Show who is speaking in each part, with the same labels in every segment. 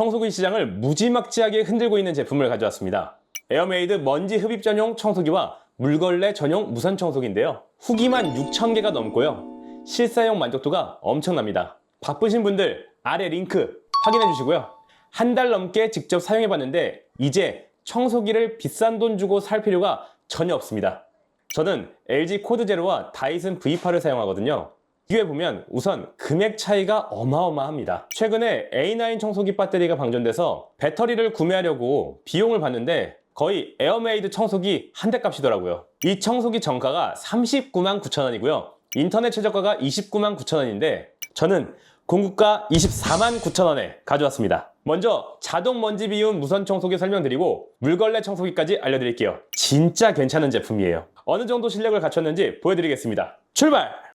Speaker 1: 청소기 시장을 무지막지하게 흔들고 있는 제품을 가져왔습니다. 에어메이드 먼지 흡입 전용 청소기와 물걸레 전용 무선 청소기인데요. 후기만 6,000개가 넘고요. 실사용 만족도가 엄청납니다. 바쁘신 분들 아래 링크 확인해 주시고요. 한 달 넘게 직접 사용해 봤는데 이제 청소기를 비싼 돈 주고 살 필요가 전혀 없습니다. 저는 LG 코드 제로와 다이슨 V8을 사용하거든요. 비교해 보면 우선 금액 차이가 어마어마합니다. 최근에 A9 청소기 배터리가 방전돼서 배터리를 구매하려고 비용을 봤는데 거의 에어메이드 청소기 한 대 값이더라고요. 이 청소기 정가가 39만 9천 원이고요. 인터넷 최저가가 29만 9천 원인데 저는 공구가 24만 9천 원에 가져왔습니다. 먼저 자동 먼지 비움 무선 청소기 설명드리고 물걸레 청소기까지 알려드릴게요. 진짜 괜찮은 제품이에요. 어느 정도 실력을 갖췄는지 보여드리겠습니다. 출발!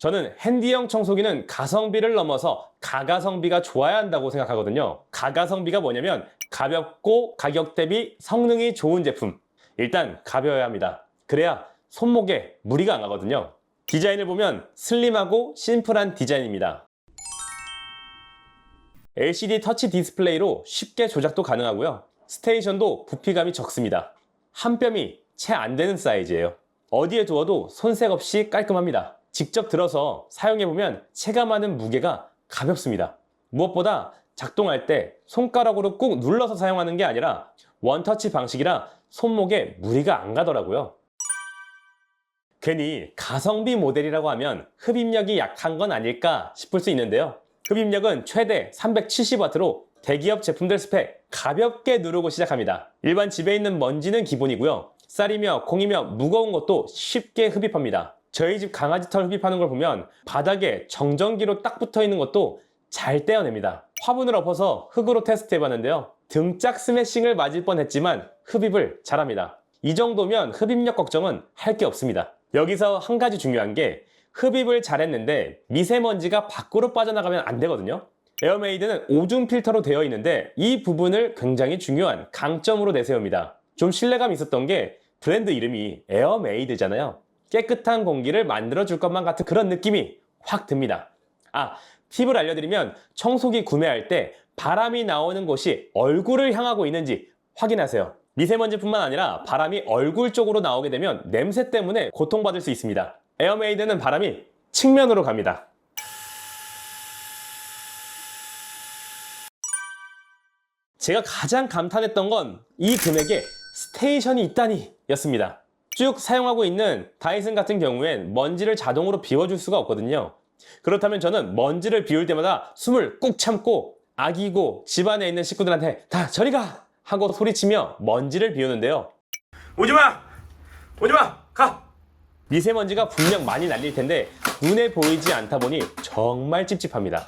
Speaker 1: 저는 핸디형 청소기는 가성비를 넘어서 가가성비가 좋아야 한다고 생각하거든요. 가가성비가 뭐냐면 가볍고 가격 대비 성능이 좋은 제품. 일단 가벼워야 합니다. 그래야 손목에 무리가 안 가거든요. 디자인을 보면 슬림하고 심플한 디자인입니다. LCD 터치 디스플레이로 쉽게 조작도 가능하고요. 스테이션도 부피감이 적습니다. 한 뼘이 채 안 되는 사이즈예요. 어디에 두어도 손색 없이 깔끔합니다. 직접 들어서 사용해보면 체감하는 무게가 가볍습니다. 무엇보다 작동할 때 손가락으로 꾹 눌러서 사용하는 게 아니라 원터치 방식이라 손목에 무리가 안 가더라고요. 괜히 가성비 모델이라고 하면 흡입력이 약한 건 아닐까 싶을 수 있는데요. 흡입력은 최대 370W로 대기업 제품들 스펙 가볍게 누르고 시작합니다. 일반 집에 있는 먼지는 기본이고요. 쌀이며 콩이며 무거운 것도 쉽게 흡입합니다. 저희 집 강아지 털 흡입하는 걸 보면 바닥에 정전기로 딱 붙어 있는 것도 잘 떼어냅니다. 화분을 엎어서 흙으로 테스트 해봤는데요. 등짝 스매싱을 맞을 뻔했지만 흡입을 잘합니다. 이 정도면 흡입력 걱정은 할 게 없습니다. 여기서 한 가지 중요한 게 흡입을 잘했는데 미세먼지가 밖으로 빠져나가면 안 되거든요. 에어메이드는 오줌 필터로 되어 있는데 이 부분을 굉장히 중요한 강점으로 내세웁니다. 좀 신뢰감 있었던 게 브랜드 이름이 에어메이드잖아요. 깨끗한 공기를 만들어 줄 것만 같은 그런 느낌이 확 듭니다. 아, 팁을 알려드리면 청소기 구매할 때 바람이 나오는 곳이 얼굴을 향하고 있는지 확인하세요. 미세먼지뿐만 아니라 바람이 얼굴 쪽으로 나오게 되면 냄새 때문에 고통받을 수 있습니다. 에어메이드는 바람이 측면으로 갑니다. 제가 가장 감탄했던 건 이 금액에 스테이션이 있다니 였습니다. 쭉 사용하고 있는 다이슨 같은 경우엔 먼지를 자동으로 비워줄 수가 없거든요. 그렇다면 저는 먼지를 비울 때마다 숨을 꾹 참고 아기고 집안에 있는 식구들한테 다 저리 가! 하고 소리치며 먼지를 비우는데요. 오지마! 오지마! 가! 미세먼지가 분명 많이 날릴 텐데 눈에 보이지 않다 보니 정말 찝찝합니다.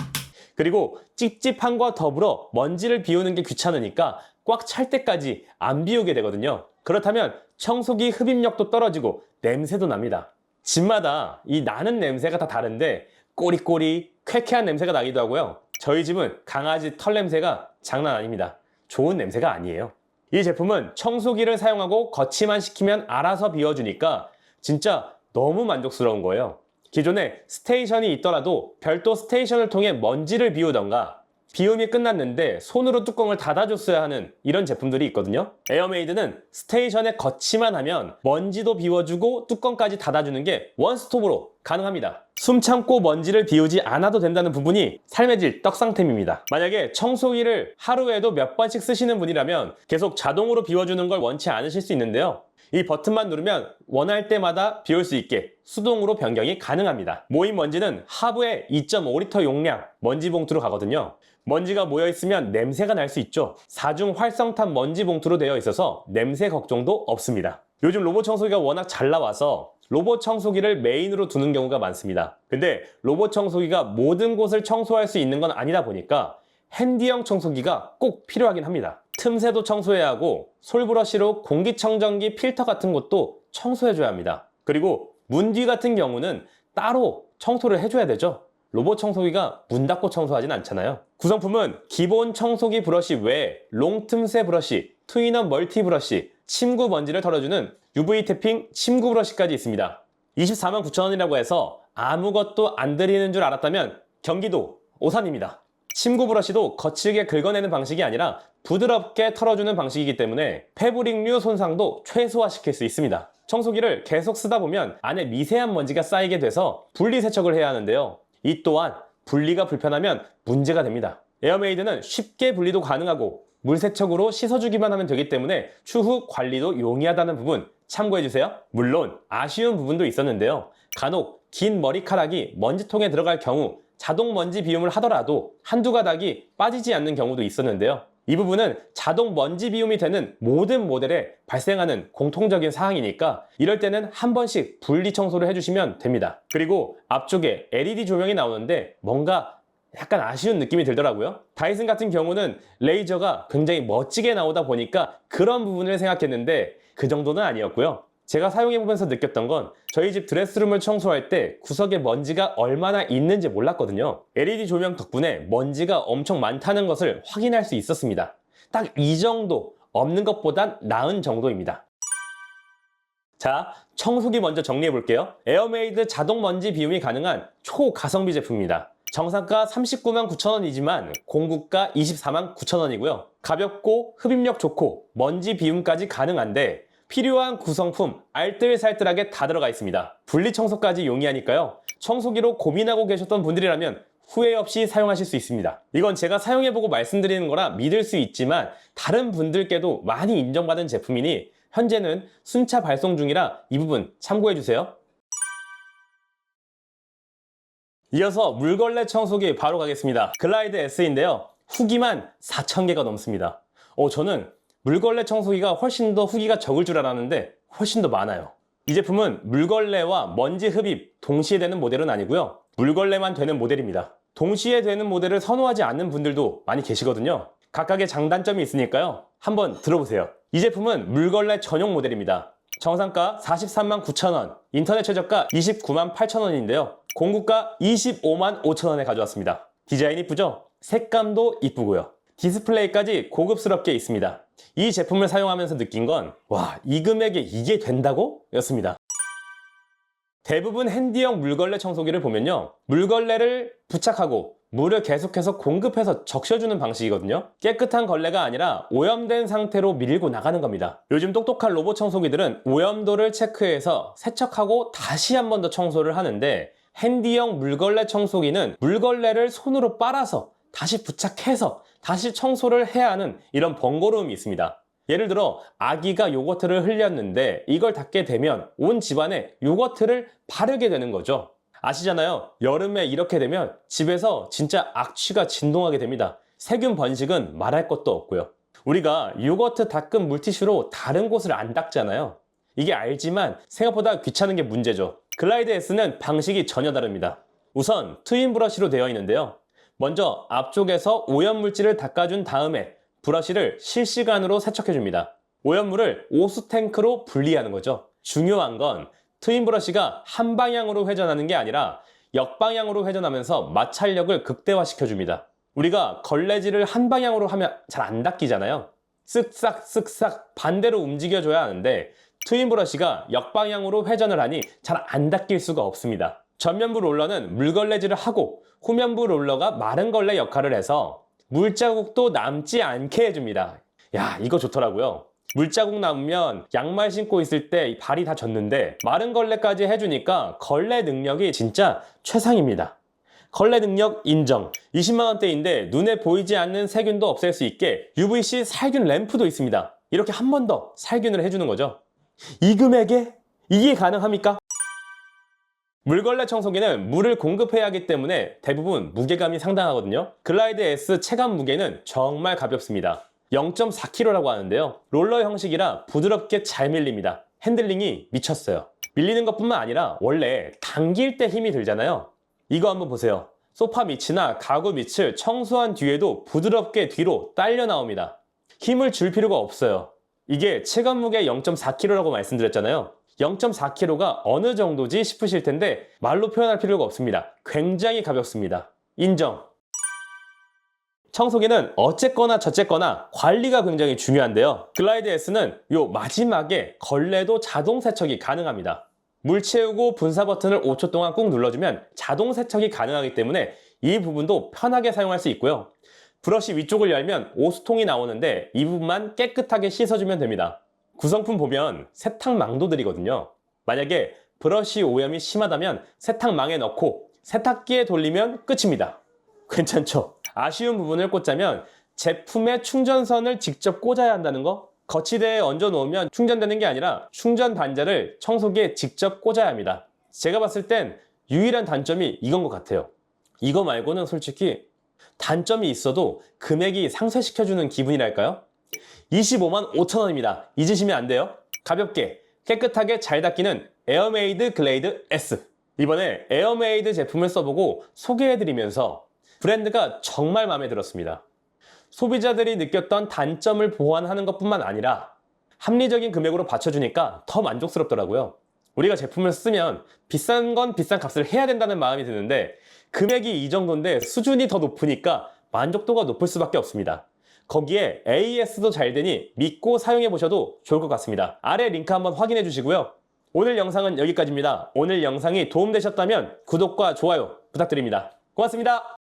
Speaker 1: 그리고 찝찝함과 더불어 먼지를 비우는 게 귀찮으니까 꽉 찰 때까지 안 비우게 되거든요. 그렇다면 청소기 흡입력도 떨어지고 냄새도 납니다. 집마다 이 나는 냄새가 다 다른데 꼬리꼬리 쾌쾌한 냄새가 나기도 하고요. 저희 집은 강아지 털 냄새가 장난 아닙니다. 좋은 냄새가 아니에요. 이 제품은 청소기를 사용하고 거치만 시키면 알아서 비워주니까 진짜 너무 만족스러운 거예요. 기존에 스테이션이 있더라도 별도 스테이션을 통해 먼지를 비우던가 비움이 끝났는데 손으로 뚜껑을 닫아줬어야 하는 이런 제품들이 있거든요. 에어메이드는 스테이션에 거치만 하면 먼지도 비워주고 뚜껑까지 닫아주는 게 원스톱으로 가능합니다. 숨 참고 먼지를 비우지 않아도 된다는 부분이 삶의 질 떡상템입니다. 만약에 청소기를 하루에도 몇 번씩 쓰시는 분이라면 계속 자동으로 비워주는 걸 원치 않으실 수 있는데요. 이 버튼만 누르면 원할 때마다 비울 수 있게 수동으로 변경이 가능합니다. 모인 먼지는 하부에 2.5리터 용량 먼지 봉투로 가거든요. 먼지가 모여 있으면 냄새가 날 수 있죠. 사중 활성탄 먼지 봉투로 되어 있어서 냄새 걱정도 없습니다. 요즘 로봇 청소기가 워낙 잘 나와서 로봇 청소기를 메인으로 두는 경우가 많습니다. 근데 로봇 청소기가 모든 곳을 청소할 수 있는 건 아니다 보니까 핸디형 청소기가 꼭 필요하긴 합니다. 틈새도 청소해야 하고 솔브러쉬로 공기청정기 필터 같은 것도 청소해줘야 합니다. 그리고 문 뒤 같은 경우는 따로 청소를 해줘야 되죠. 로봇 청소기가 문 닫고 청소하진 않잖아요. 구성품은 기본 청소기 브러쉬 외에 롱 틈새 브러쉬, 투인업 멀티 브러쉬, 침구 먼지를 털어주는 UV 태핑 침구 브러쉬까지 있습니다. 24만 9천 원이라고 해서 아무것도 안 드리는 줄 알았다면 경기도 오산입니다. 침구 브러쉬도 거칠게 긁어내는 방식이 아니라 부드럽게 털어주는 방식이기 때문에 패브릭류 손상도 최소화시킬 수 있습니다. 청소기를 계속 쓰다 보면 안에 미세한 먼지가 쌓이게 돼서 분리 세척을 해야 하는데요. 이 또한 분리가 불편하면 문제가 됩니다. 에어메이드는 쉽게 분리도 가능하고 물 세척으로 씻어주기만 하면 되기 때문에 추후 관리도 용이하다는 부분 참고해주세요. 물론 아쉬운 부분도 있었는데요. 간혹 긴 머리카락이 먼지통에 들어갈 경우 자동 먼지 비움을 하더라도 한두 가닥이 빠지지 않는 경우도 있었는데요. 이 부분은 자동 먼지 비움이 되는 모든 모델에 발생하는 공통적인 사항이니까 이럴 때는 한 번씩 분리 청소를 해주시면 됩니다. 그리고 앞쪽에 LED 조명이 나오는데 뭔가 약간 아쉬운 느낌이 들더라고요. 다이슨 같은 경우는 레이저가 굉장히 멋지게 나오다 보니까 그런 부분을 생각했는데 그 정도는 아니었고요. 제가 사용해보면서 느꼈던 건 저희 집 드레스룸을 청소할 때 구석에 먼지가 얼마나 있는지 몰랐거든요. LED 조명 덕분에 먼지가 엄청 많다는 것을 확인할 수 있었습니다. 딱 이 정도 없는 것보단 나은 정도입니다. 자, 청소기 먼저 정리해 볼게요. 에어메이드 자동 먼지 비움이 가능한 초가성비 제품입니다. 정상가 39만 9천원이지만 공구가 24만 9천원이고요. 가볍고 흡입력 좋고 먼지 비움까지 가능한데 필요한 구성품 알뜰살뜰하게 다 들어가 있습니다. 분리청소까지 용이하니까요. 청소기로 고민하고 계셨던 분들이라면 후회 없이 사용하실 수 있습니다. 이건 제가 사용해보고 말씀드리는 거라 믿을 수 있지만 다른 분들께도 많이 인정받은 제품이니 현재는 순차 발송 중이라 이 부분 참고해주세요. 이어서 물걸레 청소기 바로 가겠습니다. 글라이드 S인데요. 후기만 4,000개가 넘습니다. 어, 저는 물걸레 청소기가 훨씬 더 후기가 적을 줄 알았는데 훨씬 더 많아요. 이 제품은 물걸레와 먼지 흡입 동시에 되는 모델은 아니고요. 물걸레만 되는 모델입니다. 동시에 되는 모델을 선호하지 않는 분들도 많이 계시거든요. 각각의 장단점이 있으니까요. 한번 들어보세요. 이 제품은 물걸레 전용 모델입니다. 정상가 43만 9천원, 인터넷 최저가 29만 8천원인데요. 공구가 25만 5천원에 가져왔습니다. 디자인 이쁘죠? 색감도 이쁘고요. 디스플레이까지 고급스럽게 있습니다. 이 제품을 사용하면서 느낀 건, 와, 이 금액에 이게 된다고? 였습니다. 대부분 핸디형 물걸레 청소기를 보면요. 물걸레를 부착하고 물을 계속해서 공급해서 적셔주는 방식이거든요. 깨끗한 걸레가 아니라 오염된 상태로 밀고 나가는 겁니다. 요즘 똑똑한 로봇 청소기들은 오염도를 체크해서 세척하고 다시 한 번 더 청소를 하는데 핸디형 물걸레 청소기는 물걸레를 손으로 빨아서 다시 부착해서 다시 청소를 해야 하는 이런 번거로움이 있습니다. 예를 들어 아기가 요거트를 흘렸는데 이걸 닦게 되면 온 집안에 요거트를 바르게 되는 거죠. 아시잖아요. 여름에 이렇게 되면 집에서 진짜 악취가 진동하게 됩니다. 세균 번식은 말할 것도 없고요. 우리가 요거트 닦은 물티슈로 다른 곳을 안 닦잖아요. 이게 알지만 생각보다 귀찮은 게 문제죠. 글라이드 S는 방식이 전혀 다릅니다. 우선 트윈 브러쉬로 되어 있는데요. 먼저 앞쪽에서 오염물질을 닦아준 다음에 브러쉬를 실시간으로 세척해줍니다. 오염물을 오수 탱크로 분리하는 거죠. 중요한 건 트윈 브러쉬가 한 방향으로 회전하는 게 아니라 역방향으로 회전하면서 마찰력을 극대화시켜줍니다. 우리가 걸레질을 한 방향으로 하면 잘 안 닦이잖아요. 쓱싹 쓱싹 반대로 움직여줘야 하는데 트윈 브러쉬가 역방향으로 회전을 하니 잘 안 닦일 수가 없습니다. 전면부 롤러는 물걸레질을 하고 후면부 롤러가 마른 걸레 역할을 해서 물자국도 남지 않게 해줍니다. 야, 이거 좋더라고요. 물자국 남으면 양말 신고 있을 때 발이 다 젖는데 마른 걸레까지 해주니까 걸레 능력이 진짜 최상입니다. 걸레 능력 인정. 20만원대인데 눈에 보이지 않는 세균도 없앨 수 있게 UVC 살균 램프도 있습니다. 이렇게 한 번 더 살균을 해주는 거죠. 이 금액에 이게 가능합니까? 물걸레 청소기는 물을 공급해야 하기 때문에 대부분 무게감이 상당하거든요. 글라이드 S 체감 무게는 정말 가볍습니다. 0.4kg라고 하는데요. 롤러 형식이라 부드럽게 잘 밀립니다. 핸들링이 미쳤어요. 밀리는 것뿐만 아니라 원래 당길 때 힘이 들잖아요. 이거 한번 보세요. 소파 밑이나 가구 밑을 청소한 뒤에도 부드럽게 뒤로 딸려 나옵니다. 힘을 줄 필요가 없어요. 이게 체감 무게 0.4kg라고 말씀드렸잖아요. 0.4kg가 어느 정도지 싶으실 텐데 말로 표현할 필요가 없습니다. 굉장히 가볍습니다. 인정. 청소기는 어쨌거나 저쨌거나 관리가 굉장히 중요한데요. 글라이드 S는 요 마지막에 걸레도 자동 세척이 가능합니다. 물 채우고 분사 버튼을 5초 동안 꾹 눌러주면 자동 세척이 가능하기 때문에 이 부분도 편하게 사용할 수 있고요. 브러쉬 위쪽을 열면 오수통이 나오는데 이 부분만 깨끗하게 씻어주면 됩니다. 구성품 보면 세탁망도들이거든요. 만약에 브러쉬 오염이 심하다면 세탁망에 넣고 세탁기에 돌리면 끝입니다. 괜찮죠? 아쉬운 부분을 꽂자면 제품에 충전선을 직접 꽂아야 한다는 거? 거치대에 얹어 놓으면 충전되는 게 아니라 충전 단자를 청소기에 직접 꽂아야 합니다. 제가 봤을 땐 유일한 단점이 이건 것 같아요. 이거 말고는 솔직히 단점이 있어도 금액이 상쇄시켜주는 기분이랄까요? 25만 5천 원입니다. 잊으시면 안 돼요. 가볍게 깨끗하게 잘 닦이는 에어메이드 글레이드 S. 이번에 에어메이드 제품을 써보고 소개해드리면서 브랜드가 정말 마음에 들었습니다. 소비자들이 느꼈던 단점을 보완하는 것뿐만 아니라 합리적인 금액으로 받쳐주니까 더 만족스럽더라고요. 우리가 제품을 쓰면 비싼 건 비싼 값을 해야 된다는 마음이 드는데 금액이 이 정도인데 수준이 더 높으니까 만족도가 높을 수밖에 없습니다. 거기에 AS도 잘 되니 믿고 사용해 보셔도 좋을 것 같습니다. 아래 링크 한번 확인해 주시고요. 오늘 영상은 여기까지입니다. 오늘 영상이 도움되셨다면 구독과 좋아요 부탁드립니다. 고맙습니다.